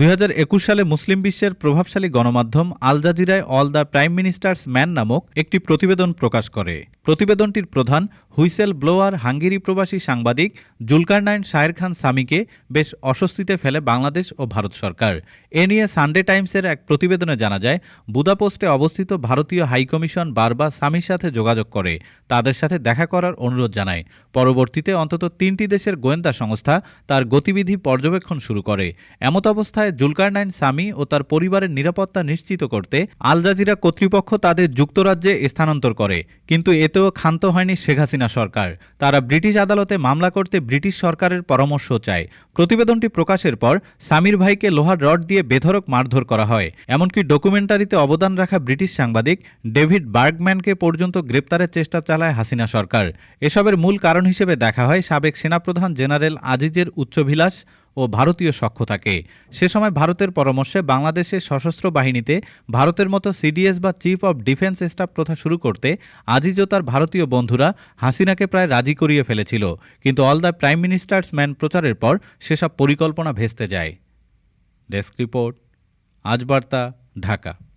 দুই হাজার একুশ সালে মুসলিম বিশ্বের প্রভাবশালী গণমাধ্যম আল জাজিরায় all the prime minister's man নামক একটি প্রতিবেদন প্রকাশ করে। প্রতিবেদনটির প্রধান হুইসেল ব্লোয়ার হাঙ্গেরি প্রবাসী সাংবাদিক জুলকারনাইন শায়ের খান সামিকে বেশ অস্বস্তিতে ফেলে বাংলাদেশ ও ভারত সরকার। এ নিয়ে সানডে টাইমসের এক প্রতিবেদনে জানা যায়, বুদাপোস্টে অবস্থিত ভারতীয় হাইকমিশন বারবার সামির সাথে যোগাযোগ করে, তাদের সাথে দেখা করার অনুরোধ জানায়। পরবর্তীতে অন্তত তিনটি দেশের গোয়েন্দা সংস্থা তার গতিবিধি পর্যবেক্ষণ শুরু করে। এমত অবস্থায় জুলকারনাইন সামি ও তার পরিবারের নিরাপত্তা নিশ্চিত করতে আল জাজিরা কর্তৃপক্ষ তাদের যুক্তরাজ্যে স্থানান্তর করে, কিন্তু এতেও ক্ষান্ত হয়নি শেখ হাসিনা সরকার। তারা ব্রিটিশ আদালতে মামলা করতে ব্রিটিশ সরকারের পরামর্শ চায়। প্রতিবেদনটি প্রকাশের পর সামির ভাইকে লোহার রড দিয়ে বেধরক মারধর করা হয়। এমনকি ডকুমেন্টারিতে অবদান রাখা ব্রিটিশ সাংবাদিক ডেভিড বার্গম্যানকে পর্যন্ত গ্রেপ্তারের চেষ্টা চালায় হাসিনা সরকার। এসবের মূল কারণ হিসেবে দেখা হয় সাবেক সেনাপ্রধান জেনারেল আজিজের উচ্চভিলাষ ও ভারতীয় সক্ষতাকে সে সময় ভারতের পরামর্শে বাংলাদেশের সশস্ত্র বাহিনীতে ভারতের মতো সিডিএস বা চিফ অব ডিফেন্স স্টাফ প্রথা শুরু করতে আজিজ ও তার ভারতীয় বন্ধুরা হাসিনাকে প্রায় রাজি করিয়ে ফেলেছিল। কিন্তু all the prime minister's man প্রচারের পর সেসব পরিকল্পনা ভেস্তে যায়। ডেস্ক রিপোর্ট, আজ বার্তা, ঢাকা।